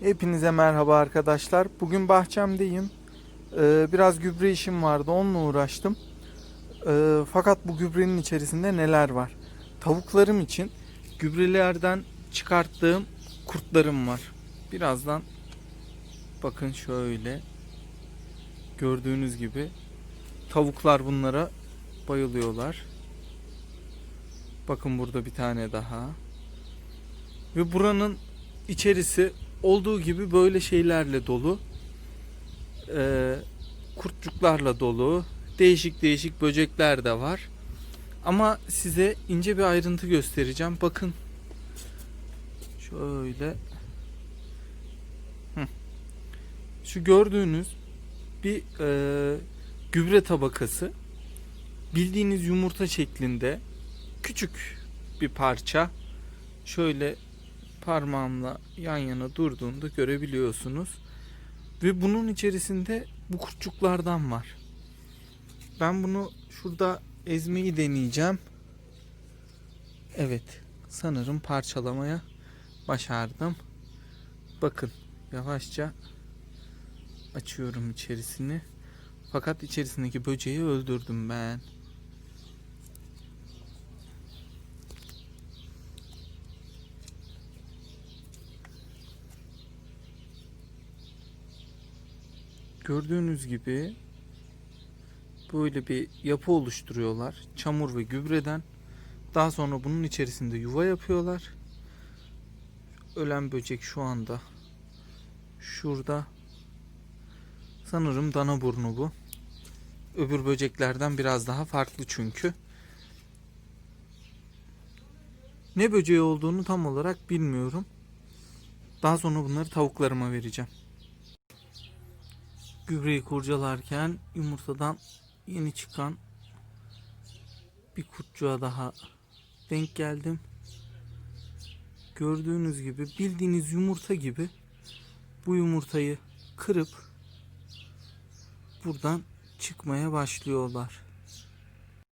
Hepinize merhaba arkadaşlar. Bugün bahçemdeyim. Ee, biraz gübre işim vardı. Onunla uğraştım. Ee, fakat bu gübrenin içerisinde neler var? Tavuklarım için gübrelerden çıkarttığım kurtlarım var. Birazdan bakın şöyle gördüğünüz gibi tavuklar bunlara bayılıyorlar. Bakın burada bir tane daha. Ve buranın içerisi olduğu gibi böyle şeylerle dolu. Ee, kurtçuklarla dolu. Değişik değişik böcekler de var. Ama size ince bir ayrıntı göstereceğim. Bakın. Şöyle. Şu gördüğünüz bir e, gübre tabakası. Bildiğiniz yumurta şeklinde küçük bir parça. Şöyle parmağımla yan yana durduğunda görebiliyorsunuz. Ve bunun içerisinde bu kurtçuklardan var. Ben bunu şurada ezmeyi deneyeceğim. Evet, sanırım parçalamaya başardım. Bakın, yavaşça açıyorum içerisini. Fakat içerisindeki böceği öldürdüm ben. Gördüğünüz gibi böyle bir yapı oluşturuyorlar. Çamur ve gübreden. Daha sonra bunun içerisinde yuva yapıyorlar. Ölen böcek şu anda şurada. Sanırım dana burnu bu. Öbür böceklerden biraz daha farklı çünkü. Ne böceği olduğunu tam olarak bilmiyorum. Daha sonra bunları tavuklarıma vereceğim gübreyi kurcalarken yumurtadan yeni çıkan bir kurtçuğa daha denk geldim. Gördüğünüz gibi bildiğiniz yumurta gibi bu yumurtayı kırıp buradan çıkmaya başlıyorlar.